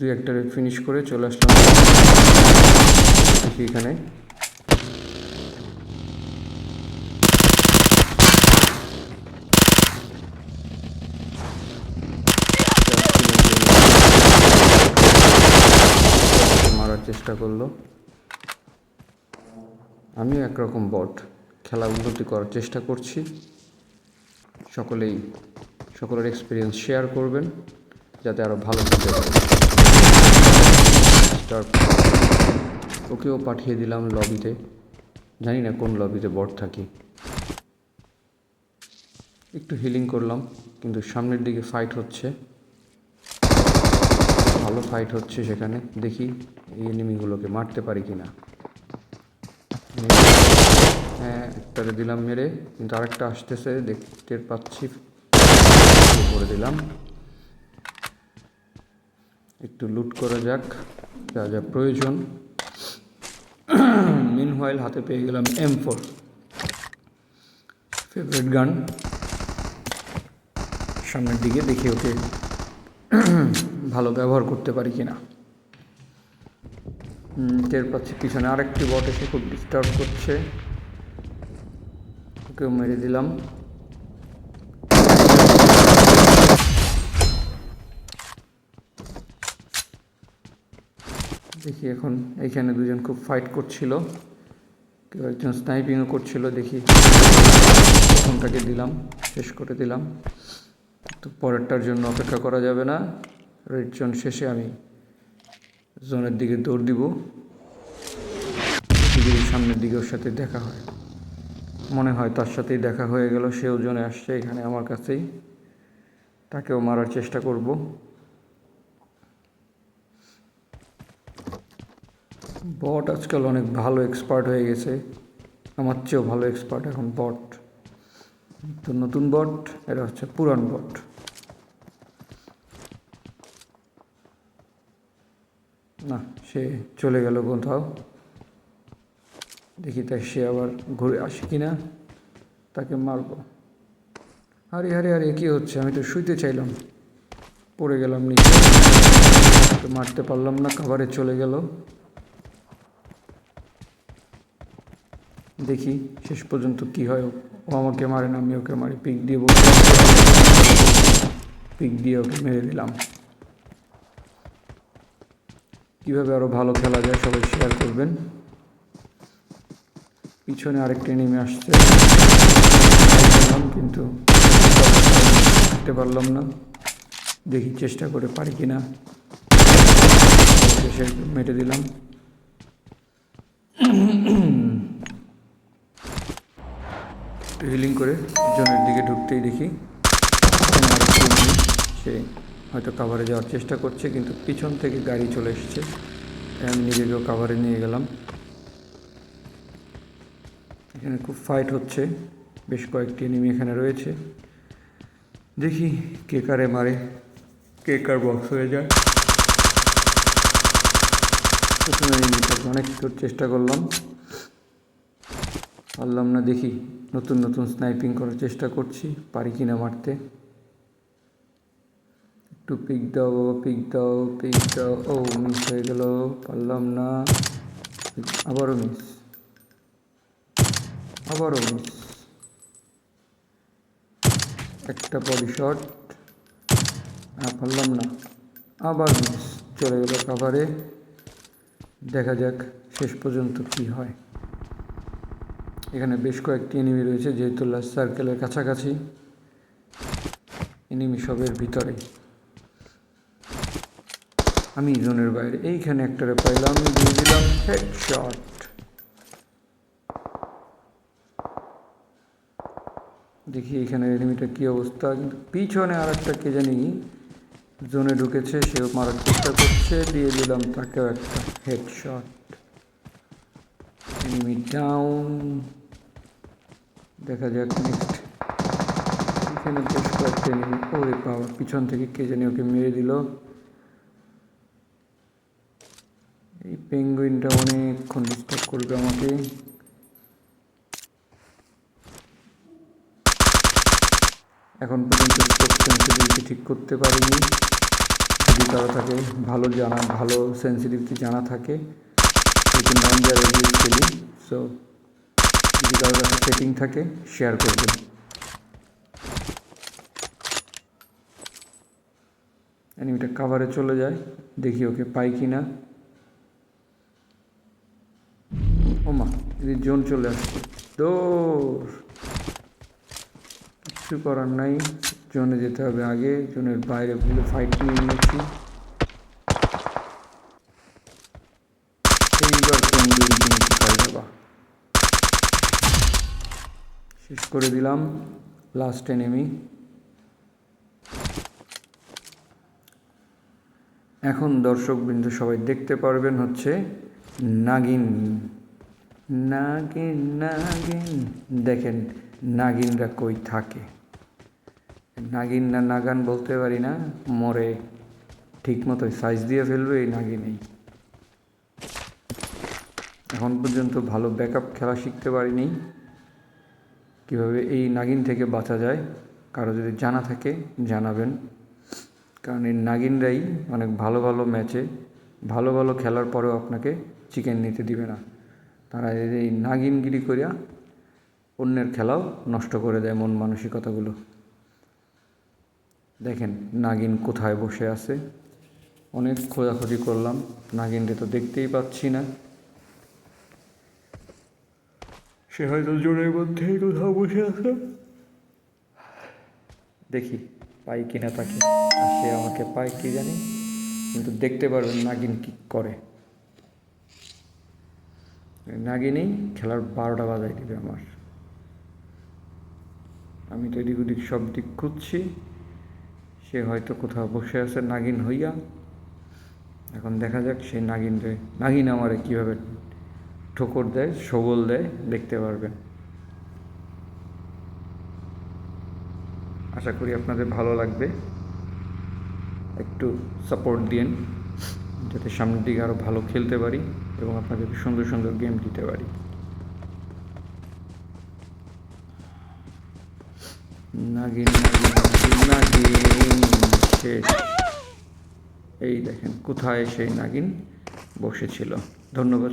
দুই একটা ফিনিশ করে চলে আসলাম। দেখি এখানে। মারার চেষ্টা করল। আমিও একরকম বট। খেলা উন্নতি করার চেষ্টা করছি। সকলেই, সকলের এক্সপিরিয়েন্স শেয়ার করবেন, যাতে আরও ভালো খেলতে পারে। স্টার ওকেও পাঠিয়ে দিলাম লবিতে জানি না কোন লবিতে বট থাকি। একটু হিলিং করলাম, কিন্তু সামনের দিকে ফাইট হচ্ছে। ভালো ফাইট হচ্ছে সেখানে। দেখি এই এনিমিগুলোকে মারতে পারি কি না হ্যাঁ একটারে দিলাম মেরে, কিন্তু আরেকটা আসতেছে দেখতে পাচ্ছি। করে দিলাম। একটু লুট করা যাক। যা যা প্রয়োজন। মিন হোয়াইল হাতে পেয়ে গেলাম এম ফোর ফেভারিট গান সামনের দিকে দেখি ওকে ভালো ব্যবহার করতে পারি কিনা। টের পাচ্ছি পিছনে আরেকটি বট এসে খুব ডিস্টার্ব করছে। ওকেও মেরে দিলাম। দেখি এখন এইখানে দুজন খুব ফাইট করছিল। কেউ একজন স্নাইপিংও করছিল, দেখি। প্রথমটাকে দিলাম, শেষ করে দিলাম। তো পরেরটার জন্য অপেক্ষা করা যাবে না। রেড জোন শেষে আমি জোনের দিকে দৌড় দিব। সামনের দিকে ওর সাথে দেখা হয়। মনে হয় তার সাথেই দেখা হয়ে গেল, সেও জোনে আসছে এখানে আমার কাছেই। তাকেও মারার চেষ্টা করব। বট আজকাল অনেক ভালো এক্সপার্ট হয়ে গেছে। আমার চেয়েও ভালো এক্সপার্ট এখন বট তো নতুন বট এটা হচ্ছে পুরান বট না, সে চলে গেল কোথাও। দেখি তাই সে আবার ঘুরে আসে কিনা, তাকে মারবো। আরে আরে আরে, কী হচ্ছে? আমি তো শুইতে চাইলাম। পড়ে গেলাম নিচে। মারতে পারলাম না খাবারে চলে গেল। দেখি শেষ পর্যন্ত কি হয়। ও আমাকে মারে না, আমি ওকে মারি। পিক দিয়ে বলতে পিক দিয়ে ওকে মেরে দিলাম। কীভাবে আরও ভালো খেলা যায় সবাই শেয়ার করবেন। পিছনে আরেকটা নেমে আসছে। কিন্তু দেখতে পারলাম না। দেখি চেষ্টা করে পারি কি না শেষে মেরে হিলিং করে জনের দিকে ঢুকতেই দেখি সে হয়তো কাভারে যাওয়ার চেষ্টা করছে, কিন্তু পিছন থেকে গাড়ি চলে এসেছে। আমি নিজেকেও কাভারে নিয়ে গেলাম। এখানে খুব ফাইট হচ্ছে। বেশ কয়েকটি এনিমি এখানে রয়েছে। দেখি কে কারে মারে, কে কার বক্স হয়ে যায়। প্রথমে অনেক চেষ্টা করলাম। পারলাম না দেখি, নতুন নতুন স্নাইপিং করার চেষ্টা করছি, পারি কিনা মারতে। একটু পিক দাও, বাবা পিক দাও পিক দাও। ও মিস হয়ে গেল, পারলাম না। আবারও মিস আবারও মিস একটা বডি শট পারলাম না। আবার মিস চলে গেল কাভারে দেখা যাক শেষ পর্যন্ত কি হয়। এখানে বেশ কয়েকটি এনিমি রয়েছে, যেহেতু লাস্ট সার্কেলের কাছাকাছি। এনিমি সবের ভিতরে। আমি জোনের বাইরে। এইখানে একটারে পাইলাম, দিয়ে দিলাম হেড শট দেখি এখানে এনিমিটা কী অবস্থা। কিন্তু পিছনে আর একটা কে জানি জোনে ঢুকেছে, সেও মারার চেষ্টা করছে, দিয়ে দিলাম তাকেও একটা হেড শট এনিমি ডাউন দেখা যাক নেক্সট এখানে বেশ কয়েকটা এনিমি ওরে বাবা, পিছন থেকে কে জানি ওকে মেরে দিল। এই পেঙ্গুইনটা অনেকক্ষণ ডিস্টার্ব করবে আমাকে। এখন পর্যন্ত সেন্সিটিভিটি ঠিক করতে পারিনি। যদি কারও থাকে, ভালো জানা, ভালো সেন্সিটিভিটি জানা থাকে রিভিউ খেলি সো যদি কারও কাছে সেটিং থাকে শেয়ার করবেন অ্যানিমিটা কাভারে চলে যায়, দেখি ওকে পাই কি না ওমা যদি জোন চলে আসছে। দৌড়! কিছু করার নাই। জোনে যেতে হবে আগে। জোনের বাইরে ভুলে ফাইট নিয়ে নিয়েছি। এইবার দিন তুমি কোথায় যাবা শেষ করে দিলাম লাস্ট এনিমি এখন দর্শকবৃন্দ সবাই দেখতে পারবেন হচ্ছে নাগিন। নাগিন নাগিন। দেখেন, নাগিনরা কই থাকে? নাগিন না নাগান বলতে পারি না, মরে ঠিক মতো সাইজ দিয়ে ফেলবে এই নাগিনেই। এখন পর্যন্ত ভালো ব্যাকআপ খেলা শিখতে পারিনি। কীভাবে এই নাগিন থেকে বাঁচা যায়, কারও যদি জানা থাকে জানাবেন। কারণ এই নাগিনরাই অনেক ভালো ভালো ম্যাচে ভালো ভালো খেলার পরেও আপনাকে চিকেন নিতে দিবে না। তারা এই নাগিনগিরি করিয়া অন্যের খেলাও নষ্ট করে দেয় মন মানসিকতাগুলো। দেখেন নাগিন কোথায় বসে আছে। অনেক খোঁজাখুঁজি করলাম। নাগিনরে তো দেখতেই পাচ্ছি না। সে হয়তো জোরের মধ্যেই কোথাও বসে আছে। দেখি, পাই কিনা তাকে। আর সে আমাকে পায় কি জানি, কিন্তু দেখতে পারবেন নাগিন কি করে। নাগিনেই খেলার বারোটা বাজাই দিবে আমার। আমি তো এদিক ওদিক সব দিক খুঁজছি। সে হয়তো কোথাও বসে আছে, নাগিন হইয়া। এখন দেখা যাক সেই নাগিন রে নাগিন আমারে কীভাবে ঠোকর দেয়, সবল দেয়, দেখতে পারবেন। আশা করি আপনাদের ভালো লাগবে। একটু সাপোর্ট দিন, যাতে সামনের দিকে আরও ভালো খেলতে পারি এবং আপনাদেরকে সুন্দর সুন্দর গেম দিতে পারি। নাগিন নাগিন এই দেখেন, কোথায় সেই নাগিন? বসেছিল। ধন্যবাদ